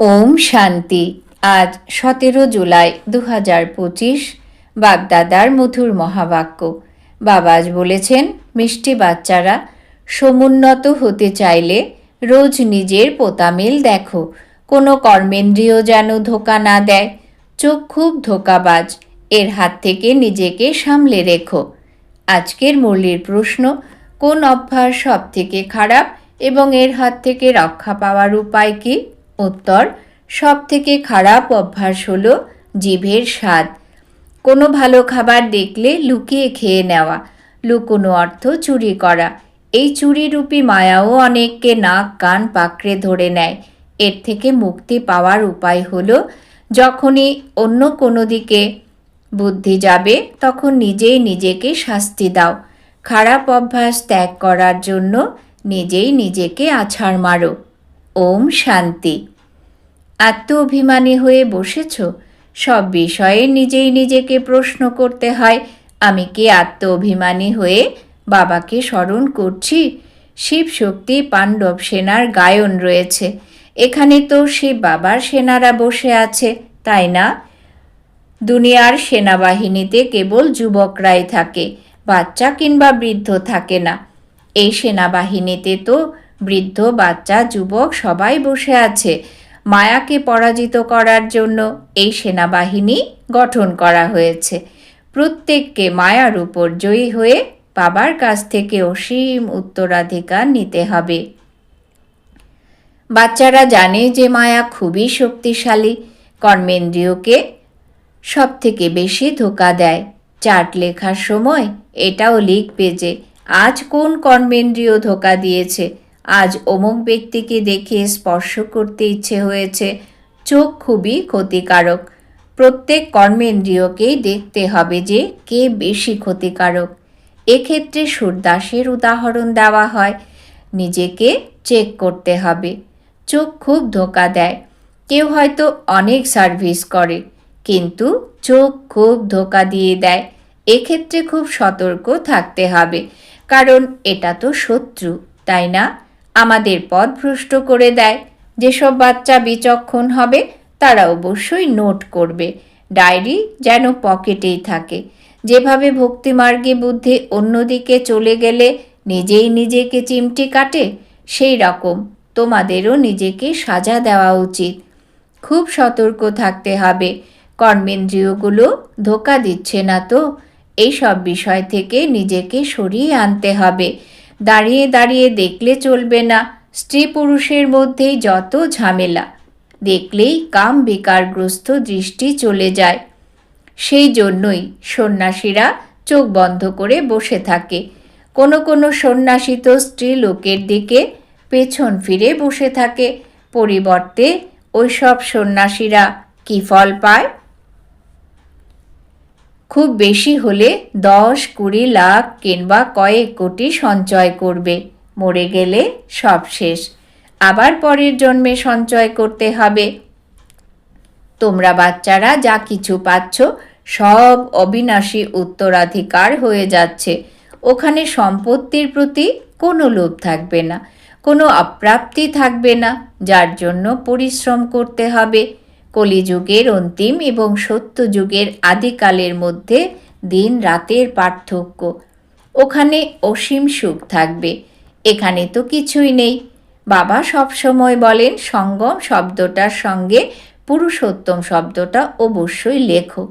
ওম শান্তি। আজ সতেরো জুলাই দু হাজার পঁচিশ, বাগদাদার মধুর মহাবাক্য। বাবাজ বলেছেন, মিষ্টি বাচ্চারা, সমুন্নত হতে চাইলে রোজ নিজের পোতামিল দেখো। কোনো কর্মেন্দ্রিয় যেন ধোকা না দেয়। চোখ খুব ধোকাবাজ। এর হাত থেকে নিজেকে সামলে রেখো। আজকের মুরলির প্রশ্ন, কোন অভ্যাস সব থেকে খারাপ এবং এর হাত থেকে রক্ষা পাওয়ার উপায় কি? উত্তর সব থেকে খারাপ অভ্যাস হলো জিভের স্বাদ। কোনো ভালো খাবার দেখলে লুকিয়ে খেয়ে নেওয়া, লুকোনো অর্থ চুরি করা। এই চুরিরূপী মায়াও অনেককে নাক, কান, পাকড়ে ধরে নেয়। এর থেকে মুক্তি পাওয়ার উপায় হলো, যখনই অন্য কোনো দিকে বুদ্ধি যাবে, তখন নিজেই নিজেকে শাস্তি দাও। খারাপ অভ্যাস ত্যাগ করার জন্য নিজেই নিজেকে আছাড় মারো। ওম শান্তি। আত্ম অভিমানী হয়ে বসেছ? সব বিষয়ে নিজেই নিজেকে প্রশ্ন করতে হয়, আমি কি আত্ম অভিমানী হয়ে বাবাকে স্মরণ করছি? শিব শক্তি পাণ্ডব সেনার গায়ন রয়েছে। এখানে তো শিব বাবার সেনারা বসে আছে, তাই না? দুনিয়ার সেনাবাহিনীতে কেবল যুবকরাই থাকে, বাচ্চা কিংবা বৃদ্ধ থাকে না। এই সেনাবাহিনীতে তো বৃদ্ধ, বাচ্চা, যুবক সবাই বসে আছে। মায়াকে পরাজিত করার জন্য এই সেনাবাহিনী গঠন করা হয়েছে। প্রত্যেককে মায়ার উপর জয়ী হয়ে বাবার কাছ থেকে অসীম উত্তরাধিকার নিতে হবে। বাচ্চারা জানে যে মায়া খুবই শক্তিশালী, কর্মেন্দ্রীয়কে সব থেকে বেশি ধোকা দেয়। চার্ট লেখার সময় এটাও লিখবে যে, আজ কোন কর্মেন্দ্রীয় ধোকা দিয়েছে? আজ অমুক ব্যক্তিকে দেখে স্পর্শ করতে ইচ্ছে হয়েছে। চোখ খুবই ক্ষতিকারক। প্রত্যেক কর্মেন্দ্রিয়কেই দেখতে হবে যে কে বেশি ক্ষতিকারক। এক্ষেত্রে সুরদাসের উদাহরণ দেওয়া হয়। নিজেকে চেক করতে হবে। চোখ খুব ধোকা দেয়। কেউ হয়তো অনেক সার্ভিস করে, কিন্তু চোখ খুব ধোকা দিয়ে দেয়। এক্ষেত্রে খুব সতর্ক থাকতে হবে, কারণ এটা তো শত্রু, তাই না? আমাদের পথ ভ্রষ্ট করে দেয়। যেসব বাচ্চা বিচক্ষণ হবে, তারা অবশ্যই নোট করবে। ডায়েরি যেন পকেটেই থাকে। যেভাবে ভক্তিমার্গে বুদ্ধি অন্যদিকে চলে গেলে নিজেই নিজেকে চিমটি কাটে, সেই রকম তোমাদেরও নিজেকে সাজা দেওয়া উচিত। খুব সতর্ক থাকতে হবে। কর্মেন্দ্রিয়গুলো ধোকা দিচ্ছে না তো। এইসব বিষয় থেকে নিজেকে সরিয়ে আনতে হবে। দাঁড়িয়ে দাঁড়িয়ে দেখলে চলবে না। স্ত্রী পুরুষের মধ্যেই যত ঝামেলা, দেখলেই কাম বিকারগ্রস্ত দৃষ্টি চলে যায়। সেই জন্যই সন্ন্যাসীরা চোখ বন্ধ করে বসে থাকে। কোনো কোনো সন্ন্যাসী তো স্ত্রী লোকের দিকে পেছন ফিরে বসে থাকে। পরিবর্তে ওইসব সন্ন্যাসীরা কী ফল পায়? খুব বেশি হলে দশ, কুড়ি লাখ কিংবা কয়েক কোটি সঞ্চয় করবে। মরে গেলে সব শেষ। আবার পরের জন্মে সঞ্চয় করতে হবে। তোমরা বাচ্চারা যা কিছু পাচ্ছ সব অবিনাশী উত্তরাধিকার হয়ে যাচ্ছে। ওখানে সম্পত্তির প্রতি কোনো লোভ থাকবে না, কোনো অপ্রাপ্তি থাকবে না, যার জন্য পরিশ্রম করতে হবে। কলিযুগের অন্তিম এবং সত্যযুগের আদিকালের মধ্যে দিন রাতের পার্থক্য। ওখানে অসীম সুখ থাকবে। এখানে তো কিছুই নেই। বাবা সবসময় বলেন, সঙ্গম শব্দটার সঙ্গে পুরুষোত্তম শব্দটা অবশ্যই লেখো।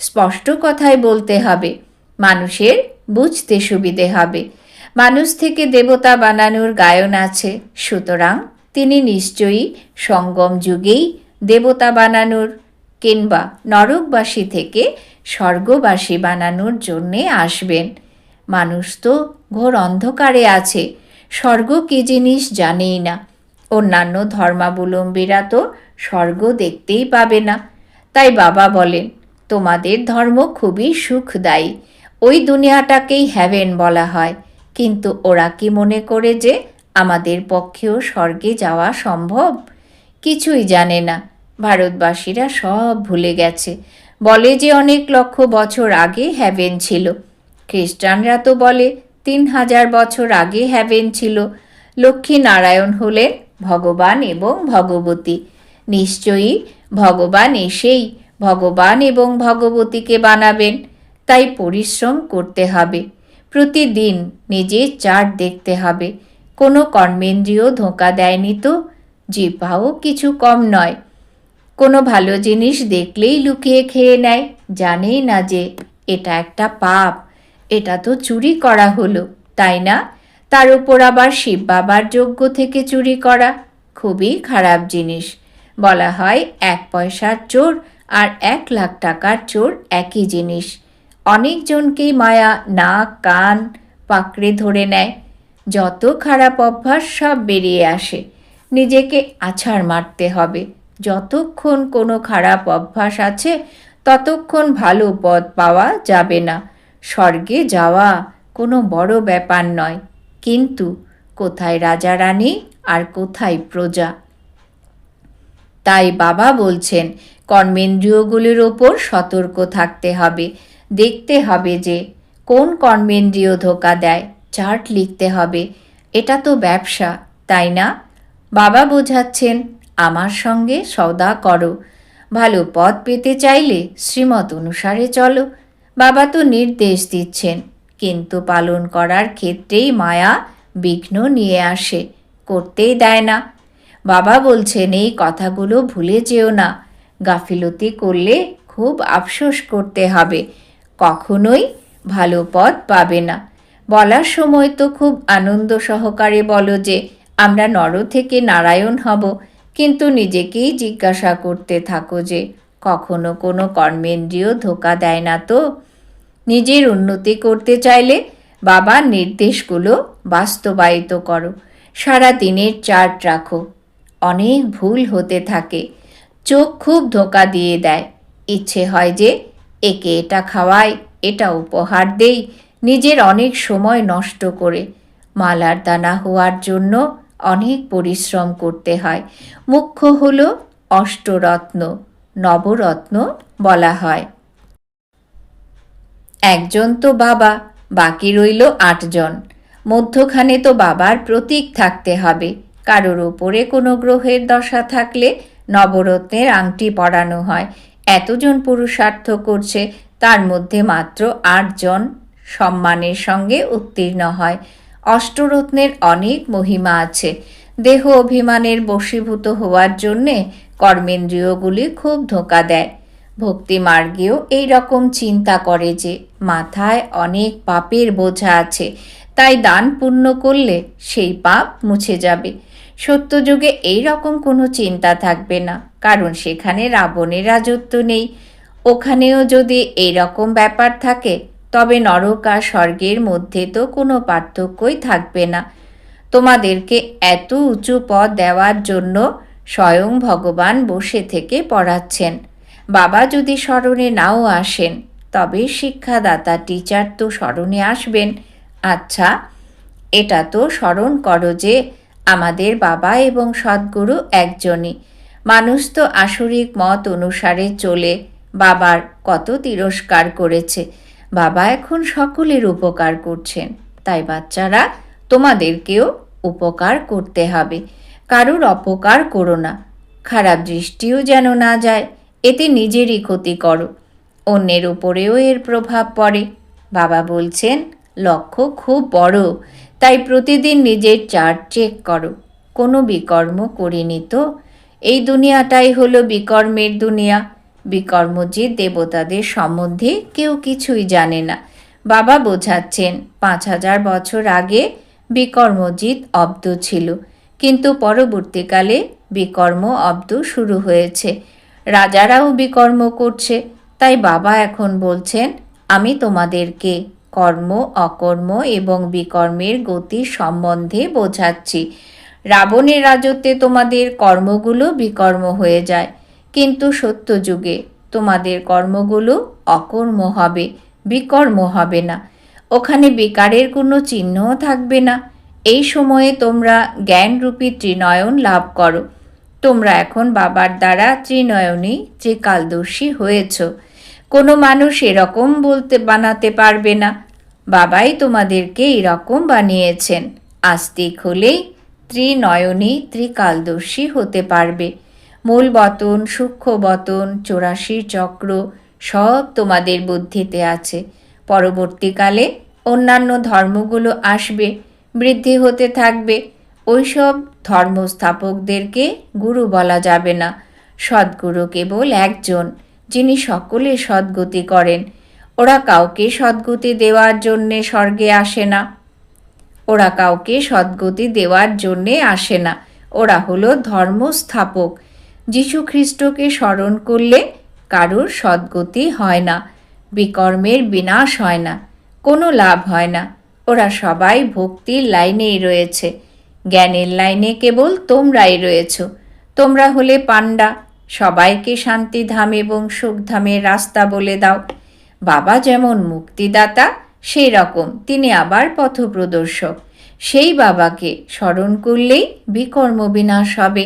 স্পষ্ট কথাই বলতে হবে, মানুষের বুঝতে সুবিধে হবে। মানুষ থেকে দেবতা বানানোর গায়ন আছে। সুতরাং তিনি নিশ্চয়ই সঙ্গম যুগেই দেবতা বানানোর কিংবা নরকবাসী থেকে স্বর্গবাসী বানানোর জন্যে আসবেন। মানুষ তো ঘোর অন্ধকারে আছে, স্বর্গ কী জিনিস জানেই না। অন্যান্য ধর্মাবলম্বীরা তো স্বর্গ দেখতেই পাবে না। তাই বাবা বলেন, তোমাদের ধর্ম খুবই সুখদায়ী। ওই দুনিয়াটাকেই হ্যাভেন বলা হয়। কিন্তু ওরা কি মনে করে যে আমাদের পক্ষেও স্বর্গে যাওয়া সম্ভব? কিছুই জানে না। ভারতবাসীরা সব ভুলে গেছে। বলে যে অনেক লক্ষ বছর আগে হ্যাভেন ছিল। খ্রিস্টানরা তো বলে তিন হাজার বছর আগে হ্যাভেন ছিল। লক্ষ্মী নারায়ণ হলেন ভগবান এবং ভগবতী। নিশ্চয়ই ভগবান এসেই ভগবান এবং ভগবতীকে বানাবেন। তাই পরিশ্রম করতে হবে। প্রতিদিন নিজের চার্ট দেখতে হবে। কোনো কর্মেন্দ্রীয় ধোঁকা দেয়নি তো? জিপাও কিছু কম নয়। কোনো ভালো জিনিস দেখলেই লুকিয়ে খেয়ে নেয়। জানেই না যে এটা একটা পাপ। এটা তো চুরি করা হলো, তাই না? তার উপর আবার শিব বাবার যোগ্য থেকে চুরি করা। খুবই খারাপ জিনিস। বলা হয় এক পয়সার চোর আর এক লাখ টাকার চোর একই জিনিস। অনেকজনকেই মায়া নাক, কান, পাকড়ে ধরে নেয়। যত খারাপ অভ্যাস সব বেরিয়ে আসে। নিজেকে আছাড় মারতে হবে। যতক্ষণ কোনো খারাপ অভ্যাস আছে, ততক্ষণ ভালো পদ পাওয়া যাবে না। স্বর্গে যাওয়া কোনো বড় ব্যাপার নয়। কিন্তু কোথায় রাজা রানী আর কোথায় প্রজা? তাই বাবা বলছেন, কর্মেন্দ্রিয়গুলির ওপর সতর্ক থাকতে হবে। দেখতে হবে যে কোন কর্মেন্দ্রিয় ধোকা দেয়। চার্ট লিখতে হবে। এটা তো ব্যবসা, তাই না? বাবা বোঝাচ্ছেন, আমার সঙ্গে সওদা করো। ভালো পথ পেতে চাইলে শ্রীমত অনুসারে চলো। বাবা তো নির্দেশ দিচ্ছেন, কিন্তু পালন করার ক্ষেত্রেই মায়া বিঘ্ন নিয়ে আসে, করতেই দেয় না। বাবা বলছেন, এই কথাগুলো ভুলে যেও না। গাফিলতি করলে খুব আফসোস করতে হবে। কখনোই ভালো পথ পাবে না। বলার সময় তো খুব আনন্দ সহকারে বলো যে আমরা নর থেকে নারায়ণ হব, কিন্তু নিজেকেই জিজ্ঞাসা করতে থাকো যে, কখনো কোনো কর্মেন্দ্রীয় ধোকা দেয় না তো? নিজের উন্নতি করতে চাইলে বাবার নির্দেশগুলো বাস্তবায়িত করো। সারা দিনের চার্ট রাখো। অনেক ভুল হতে থাকে। চোখ খুব ধোকা দিয়ে দেয়। ইচ্ছে হয় যে, একে এটা খাওয়াই, এটা উপহার দেই, নিজের অনেক সময় নষ্ট করে। মালার দানা হওয়ার জন্য অনেক পরিশ্রম করতে হয়। মুখ্য হল অষ্টরত্ন, নবরত্ন বলা হয়। একজন তো বাবা, বাকি রইল আটজন। মধ্যখানে তো বাবার প্রতীক থাকতে হবে। কারোর ওপরে কোনো গ্রহের দশা থাকলে নবরত্নের আংটি পরানো হয়। এতজন পুরুষার্থ করছে, তার মধ্যে মাত্র আটজন সম্মানের সঙ্গে উত্তীর্ণ হয়। অষ্টরত্নের অনেক মহিমা আছে। দেহ অভিমানের বশীভূত হওয়ার জন্যে কর্মেন্দ্রিয়গুলি খুব ধোকা দেয়। ভক্তি মার্গেও এই রকম চিন্তা করে যে, মাথায় অনেক পাপের বোঝা আছে, তাই দান পুণ্য করলে সেই পাপ মুছে যাবে। সত্যযুগে এই রকম কোনো চিন্তা থাকবে না, কারণ সেখানে রাবণের রাজত্ব নেই। ওখানেও যদি এই রকম ব্যাপার থাকে তবে নরক আর স্বর্গের মধ্যে তো কোনো পার্থক্যই থাকবে না। তোমাদেরকে এত উঁচু পদ দেওয়ার জন্য স্বয়ং ভগবান বসে থেকে পড়াচ্ছেন। বাবা যদি স্মরণে নাও আসেন, তবে শিক্ষাদাতা, টিচার তো স্মরণে আসবেন। আচ্ছা এটা তো স্মরণ করো যে আমাদের বাবা এবং সদ্গুরু একজনই। মানুষ তো আসরিক মত অনুসারে চলে, বাবার কত তিরস্কার করেছে। বাবা এখন সকলের উপকার করছেন, তাই বাচ্চারা তোমাদেরকেও উপকার করতে হবে। কারোর অপকার করো না, খারাপ দৃষ্টিও যেন না যায়, এতে নিজেরই ক্ষতি করো। অন্যের উপরেও এর প্রভাব পড়ে। বাবা বলছেন, লক্ষ্য খুব বড়, তাই প্রতিদিন নিজের চার্ট চেক করো। কোনো বিকর্ম করিনি তো? এই দুনিয়াটাই হলো বিকর্মের দুনিয়া। বিকর্মজিৎ দেবতাদের সম্বন্ধে কেউ কিছুই জানে না। বাবা বোঝাচ্ছেন, পাঁচ হাজার বছর আগে বিকর্মজিৎ অব্দ ছিল, কিন্তু পরবর্তীকালে বিকর্ম অব্দ শুরু হয়েছে। রাজারাও বিকর্ম করছে, তাই বাবা এখন বলছেন, আমি তোমাদেরকে কর্ম, অকর্ম এবং বিকর্মের গতি সম্বন্ধে বোঝাচ্ছি। রাবণের রাজত্বে তোমাদের কর্মগুলো বিকর্ম হয়ে যায়। কিন্তু সত্যযুগে তোমাদের কর্মগুলো অকর্ম হবে, বিকর্ম হবে না। ওখানে বিকারের কোনো চিহ্নও থাকবে না। এই সময়ে তোমরা জ্ঞানরূপী ত্রিনয়ন লাভ করো। তোমরা এখন বাবার দ্বারা ত্রিনয়নী ত্রিকালদর্শী হয়েছ, কোনো মানুষ এরকম বলতে বানাতে পারবে না। বাবাই তোমাদেরকে এরকম বানিয়েছেন। আস্তিক হলেই ত্রিনয়নী ত্রিকালদর্শী হতে পারবে। মূল বতন, সূক্ষ্ম বতন চৌরাশি চক্র সব তোমাদের বুদ্ধিতে আছে। পরবর্তীকালে অন্যান্য ধর্মগুলো আসবে, বৃদ্ধি হতে থাকবে। ওইসব ধর্মস্থাপকদেরকে গুরু বলা যাবে না। সদ্গুরু কেবল একজন, যিনি সকলে সদ্গতি করেন। ওরা কাউকে সদ্গতি দেওয়ার জন্যে স্বর্গে আসে না। ওরা কাউকে সদ্গতি দেওয়ার জন্যে আসে না। ওরা হলো ধর্মস্থাপক। যীশু খ্রিস্টকে স্মরণ করলে কারোর সদ্গতি হয় না, বিকর্মের বিনাশ হয় না, কোনো লাভ হয় না। ওরা সবাই ভক্তির লাইনেই রয়েছে, জ্ঞানের লাইনে কেবল তোমরাই রয়েছ। তোমরা হলে পাণ্ডা, সবাইকে শান্তিধাম এবং সুখধামের রাস্তা বলে দাও। বাবা যেমন মুক্তিদাতা সেই রকম তিনি আবার পথপ্রদর্শক। সেই বাবাকে স্মরণ করলেই বিকর্ম বিনাশ হবে।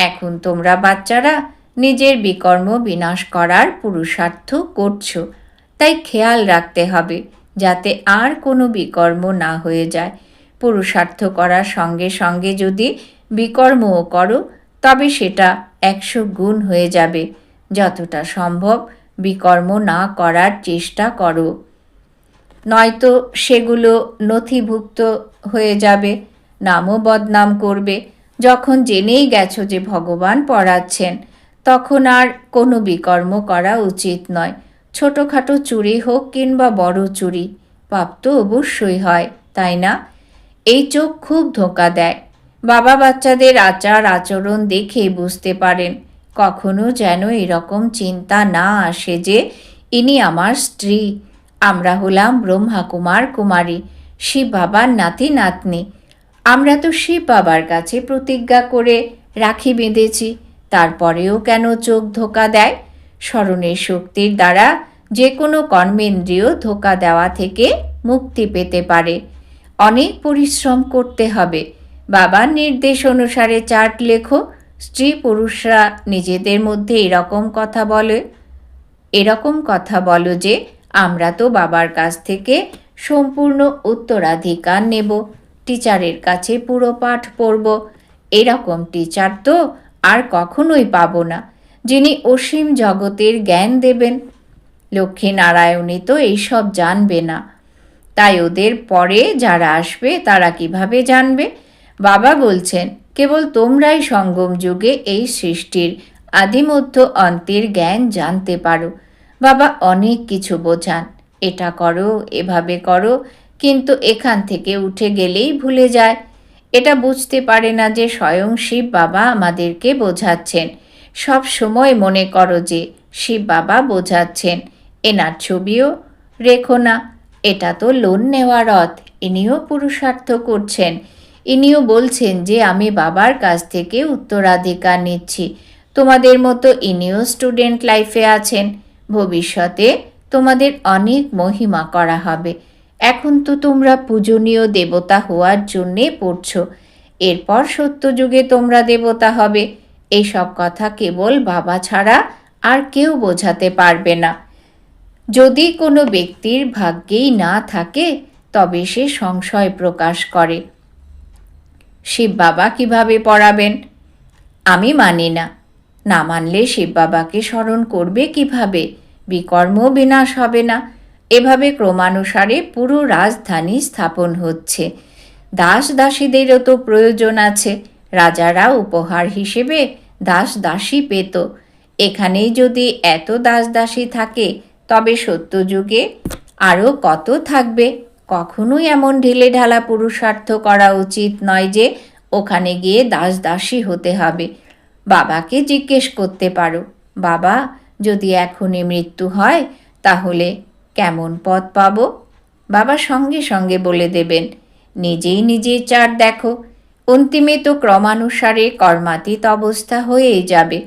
এখন তোমরা বাচ্চারা নিজের বিকর্ম বিনাশ করার পুরুষার্থ করছ। তাই খেয়াল রাখতে হবে যাতে আর কোনো বিকর্ম না হয়ে যায়। পুরুষার্থ করার সঙ্গে সঙ্গে যদি বিকর্মও করো, তবে সেটা একশো গুণ হয়ে যাবে। যতটা সম্ভব বিকর্ম না করার চেষ্টা করো। নয়তো সেগুলো নথিভুক্ত হয়ে যাবে, নামও বদনাম করবে যখন জেনেই গেছো যে ভগবান পড়াচ্ছেন তখন আর কোনো বিকর্ম করা উচিত নয়। ছোটোখাটো চুরি হোক কিংবা বড় চুরি, পাপ তো অবশ্যই হয়, তাই না? এই চোখ খুব ধোকা দেয়। বাবা বাচ্চাদের আচার আচরণ দেখে বুঝতে পারেন, কখনো যেন এরকম চিন্তা না আসে যে, ইনি আমার স্ত্রী, আমরা হলাম ব্রহ্মা কুমার কুমারী, শিব বাবার নাতি নাতনি আমরা তো শিব বাবার কাছে প্রতিজ্ঞা করে রাখি বেঁধেছি, তারপরেও কেন চোখ ধোকা দেয়? স্মরণের শক্তির দ্বারা যে কোনো কর্মেন্দ্রিয় ধোকা দেওয়া থেকে মুক্তি পেতে পারে। অনেক পরিশ্রম করতে হবে। বাবার নির্দেশ অনুসারে চার্ট লেখো, স্ত্রী পুরুষরা নিজেদের মধ্যে এরকম কথা বলে। এরকম কথা বলো যে, আমরা তো বাবার কাছ থেকে সম্পূর্ণ উত্তরাধিকার নেব। টিচারের কাছে পুরো পাঠ পড়ব। এরকম টিচার তো আর কখনোই পাবো না, যিনি অসীম জগতের জ্ঞান দেবেন। লক্ষ্মীনারায়ণী তো এইসব জানবে না। তাই ওদের পরে যারা আসবে, তারা কীভাবে জানবে? বাবা বলছেন, কেবল তোমরাই সঙ্গম যুগে এই সৃষ্টির আদিমধ্য অন্তের জ্ঞান জানতে পারো। বাবা অনেক কিছু বোঝান। এটা করো, এভাবে করো কিন্তু এখান থেকে উঠে গেলেই ভুলে যায়। এটা বুঝতে পারে না যে স্বয়ং শিব বাবা আমাদেরকে বোঝাচ্ছেন। সব সময় মনে করো যে শিব বাবা বোঝাচ্ছেন। এনার ছবিও রেখো না। এটা তো লোন নেওয়া রথ। ইনিও পুরুষার্থ করছেন। ইনিও বলছেন যে আমি বাবার কাছ থেকে উত্তরাধিকার নিচ্ছি। তোমাদের মতো ইনিও স্টুডেন্ট লাইফে আছেন। ভবিষ্যতে তোমাদের অনেক মহিমা করা হবে। এখন তো তোমরা পূজনীয় দেবতা হওয়ার জন্যে পড়ছো। এরপর সত্যযুগে তোমরা দেবতা হবে। এইসব কথা কেবল বাবা ছাড়া আর কেউ বোঝাতে পারবে না। যদি কোনো ব্যক্তির ভাগ্যেই না থাকে, তবে সে সংশয় প্রকাশ করে। শিব বাবা কীভাবে পড়াবেন? আমি মানি না। না মানলে শিব বাবাকে স্মরণ করবে কীভাবে? বিকর্ম বিনাশ হবে না। ক্রমানুসারে পুরো রাজধানী স্থাপন হচ্ছে। দাস দাসীদেরও তো প্রয়োজন আছে। রাজারা উপহার হিসেবে দাস দাসী পেত। এখানেই যদি এত দাস দাসী থাকে, তবে সত্যযুগে আরও কত থাকবে? কখনোই এমন ঢিলে ঢালা পুরুষার্থ করা উচিত নয় যে ওখানে গিয়ে দাস দাসী হতে হবে। বাবাকে জিজ্ঞেস করতে পারো। বাবা, যদি এখনই মৃত্যু হয়, তাহলে কেমন পথ পাব? বাবা সঙ্গে সঙ্গে বলে দেবেন, নিজেই নিজেই চার দেখো। অন্তিমে তো ক্রমানুসারে কর্মাতীত অবস্থা হয়েই যাবে।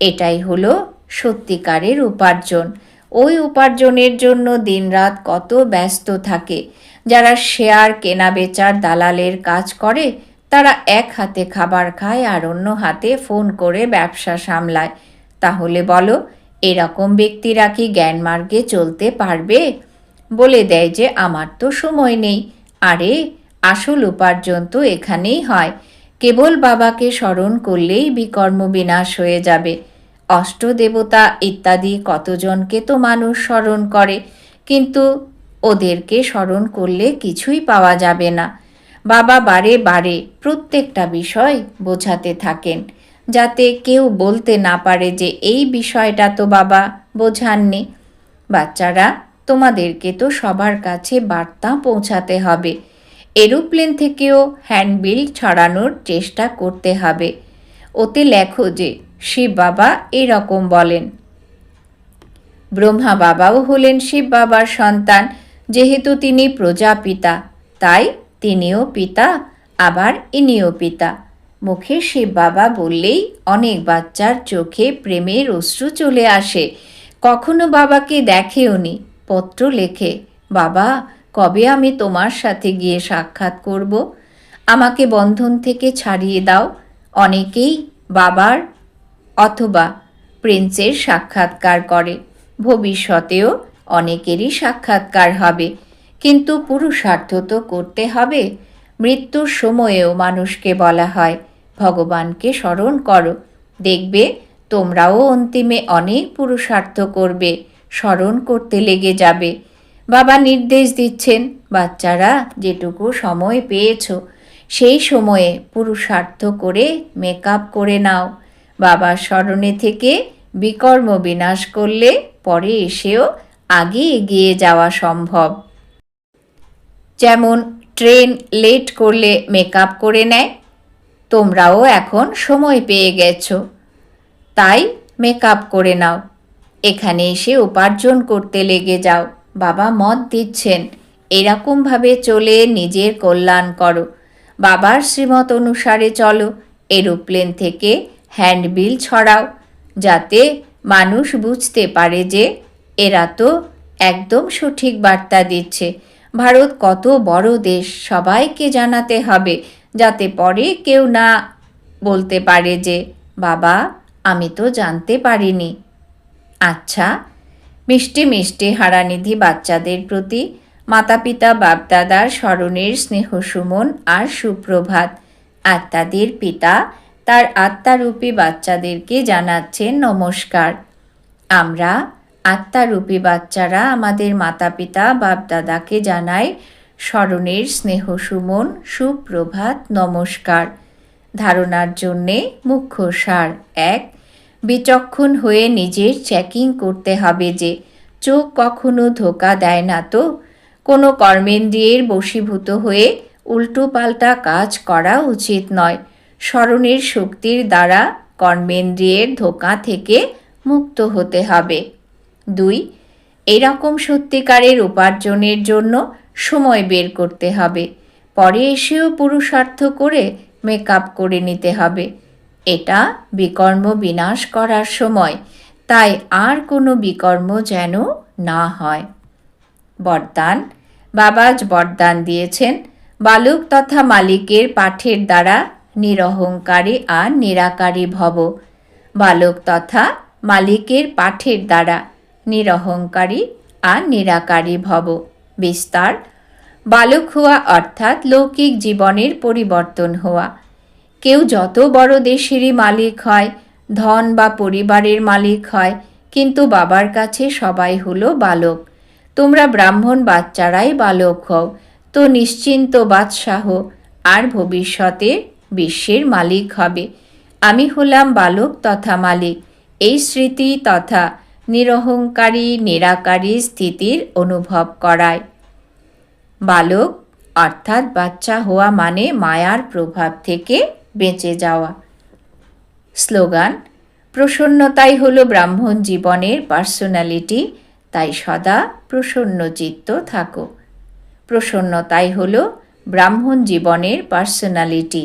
এটাই হলো সত্যিকারের উপার্জন। ওই উপার্জনের জন্য দিনরাত কত ব্যস্ত থাকে। যারা শেয়ার কেনা বেচার দালালের কাজ করে, তারা এক হাতে খাবার খায় আর অন্য হাতে ফোন করে ব্যবসা সামলায়। তাহলে বলো এরকম ব্যক্তিরা কি জ্ঞানমার্গে চলতে পারবে? বলে দেয় যে, আমার তো সময় নেই। আরে, আসল উপার্জন তো এখানেই হয়। কেবল বাবাকে স্মরণ করলেই বিকর্ম বিনাশ হয়ে যাবে। অষ্টদেবতা ইত্যাদি কতজনকে তো মানুষ স্মরণ করে, কিন্তু ওদেরকে স্মরণ করলে কিছুই পাওয়া যাবে না। বাবা বারে বারে প্রত্যেকটা বিষয় বোঝাতে থাকেন। যাতে কেউ বলতে না পারে যে এই বিষয়টা তো বাবা বোঝাননি। বাচ্চারা, তোমাদেরকে তো সবার কাছে বার্তা পৌঁছাতে হবে। এরোপ্লেন থেকেও হ্যান্ডবিল ছড়ানোর চেষ্টা করতে হবে। ওতে লেখো যে, শিব বাবা এরকম বলেন। ব্রহ্মা বাবাও হলেন শিব বাবার সন্তান, যেহেতু তিনি প্রজাপিতা, তাই তিনিও পিতা, আবার ইনিও পিতা। মুখে শিব বাবা বললেই অনেক বাচ্চার চোখে প্রেমের অশ্রু চলে আসে। কখনো বাবাকে দেখেওনি পত্র লেখে, বাবা, কবে আমি তোমার সাথে গিয়ে সাক্ষাৎ করব? আমাকে বন্ধন থেকে ছাড়িয়ে দাও। অনেকেই বাবার অথবা প্রিন্সের সাক্ষাৎকার করে। ভবিষ্যতেও অনেকেরই সাক্ষাৎকার হবে। কিন্তু পুরুষার্থ তো করতে হবে। মৃত্যুর সময়েও মানুষকে বলা হয়। ভগবানকে স্মরণ করো। দেখবে, তোমরাও অন্তিমে অনেক পুরুষার্থ করবে, স্মরণ করতে লেগে যাবে। বাবা নির্দেশ দিচ্ছেন, বাচ্চারা, যেটুকু সময় পেয়েছ, সেই সময়ে পুরুষার্থ করে মেকআপ করে নাও। বাবার স্মরণে থেকে বিকর্ম বিনাশ করলে পরে এসেও আগে এগিয়ে যাওয়া সম্ভব। যেমন, ট্রেন লেট করলে মেকআপ করে নেয় তোমরাও এখন সময় পেয়ে গেছো। তাই মেকআপ করে নাও। এখানে এসে উপার্জন করতে লেগে যাও। বাবা মত দিচ্ছেন, এরকমভাবে চলে নিজের কল্যাণ করো। বাবার শ্রীমত অনুসারে চলো, এরোপ্লেন থেকে হ্যান্ডবিল ছড়াও, যাতে মানুষ বুঝতে পারে যে এরা তো একদম সঠিক বার্তা দিচ্ছে। ভারত কত বড় দেশ, সবাইকে জানাতে হবে। যাতে পরে কেউ না বলতে পারে যে, বাবা, আমি তো জানতে পারিনি। আচ্ছা মিষ্টি মিষ্টি হারানিধি বাচ্চাদের প্রতি মাতা পিতা বাপদাদার স্মরণের স্নেহ সুমন আর সুপ্রভাত আত্মাদের পিতা তার আত্মারূপী বাচ্চাদেরকে জানাচ্ছেন নমস্কার। আমরা আত্মারূপী বাচ্চারা আমাদের মাতা পিতা বাপদাদাকে জানাই স্মরণের স্নেহ সুমন, সুপ্রভাত, নমস্কার। ধারণার জন্যে মুখ্য সার এক, বিচক্ষণ হয়ে নিজের চেকিং করতে হবে যে চোখ কখনো ধোকা দেয় না তো? কোনো কর্মেন্দ্রিয়ের বশীভূত হয়ে উল্টো পাল্টা কাজ করা উচিত নয়। স্মরণের শক্তির দ্বারা কর্মেন্দ্রিয়ের ধোকা থেকে মুক্ত হতে হবে। দুই, এরকম সত্যিকারের উপার্জনের জন্য সময় বের করতে হবে। পরে এসেও পুরুষার্থ করে মেকআপ করে নিতে হবে। এটা বিকর্ম বিনাশ করার সময়, তাই আর কোনো বিকর্ম যেন না হয়। বরদান বাবাজ বরদান দিয়েছেন। বালক তথা মালিকের পাঠের দ্বারা নিরহংকারী আর নিরাকারী ভব। বালক তথা মালিকের পাঠের দ্বারা নিরহংকারী আর নিরাকারী ভব। বিস্তার। বালক হওয়া অর্থাৎ লৌকিক জীবনের পরিবর্তন হওয়া। কেউ যত বড় দেশেরই মালিক হয়, ধন বা পরিবারের মালিক হয়, কিন্তু বাবার কাছে সবাই হলো বালক। তোমরা ব্রাহ্মণ বাচ্চারাই বালক হও, তো নিশ্চিন্ত বাদশাহ আর ভবিষ্যতে বিশ্বের মালিক হবে। আমি হলাম বালক তথা মালিক, এই স্মৃতি তথা নিরহংকারী, নিরাকারী স্থিতির অনুভব করায়। বালক, অর্থাৎ বাচ্চা হওয়া মানে মায়ার প্রভাব থেকে বেঁচে যাওয়া। স্লোগান, প্রসন্নতাই হলো ব্রাহ্মণ জীবনের পার্সোনালিটি, তাই সদা প্রসন্ন চিত্ত থাকো। প্রসন্নতাই হলো ব্রাহ্মণ জীবনের পার্সোনালিটি,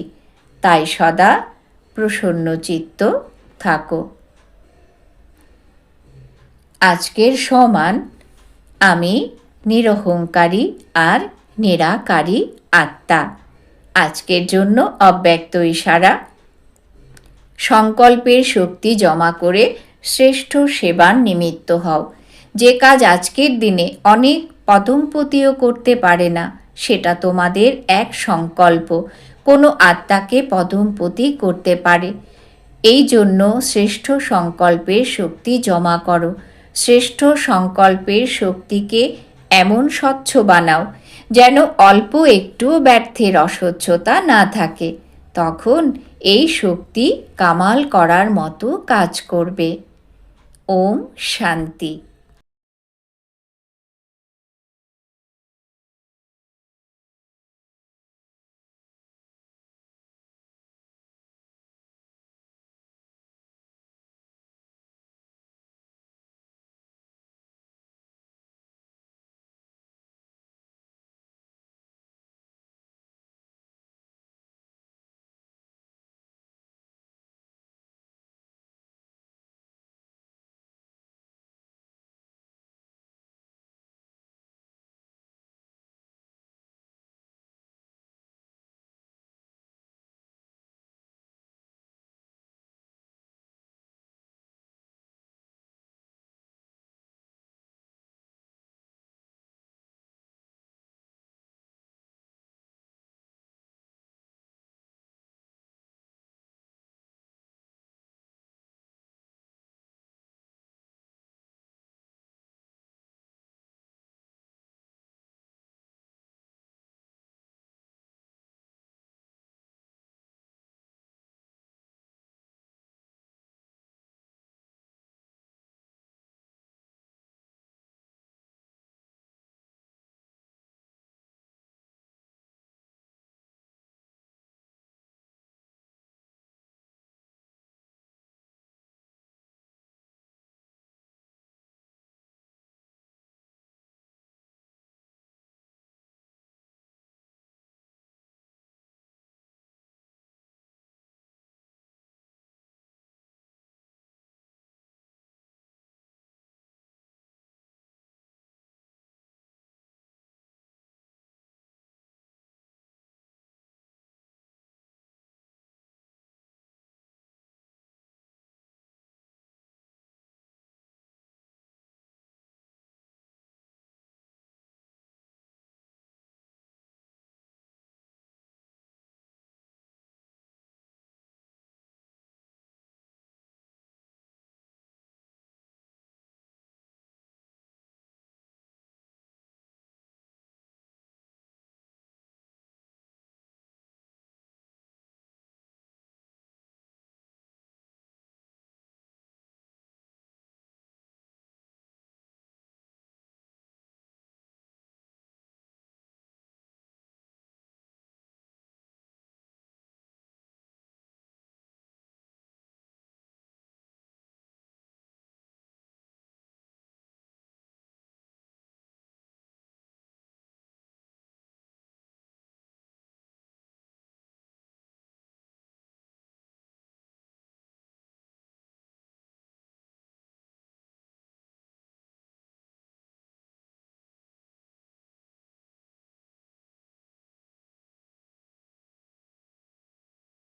তাই সদা প্রসন্ন চিত্ত থাকো। আজকের সমান আমি নিরহংকারী আর নিরাকারী আত্মা। আজকের জন্য অব্যক্ত ইশারা। সংকল্পের শক্তি জমা করে শ্রেষ্ঠ সেবার নিমিত্ত হও। যে কাজ আজকের দিনে অনেক পদমপতিও করতে পারে না, সেটা তোমাদের এক সংকল্প। কোনো আত্মাকে পদমপতি করতে পারে। এই জন্য শ্রেষ্ঠ সংকল্পের শক্তি জমা করো। শ্রেষ্ঠ সংকল্পের শক্তিকে এমন স্বচ্ছ বানাও, যেন অল্প একটু ব্যর্থের অস্বচ্ছতা না থাকে। তখন এই শক্তি কামাল করার মতো কাজ করবে। ওম শান্তি।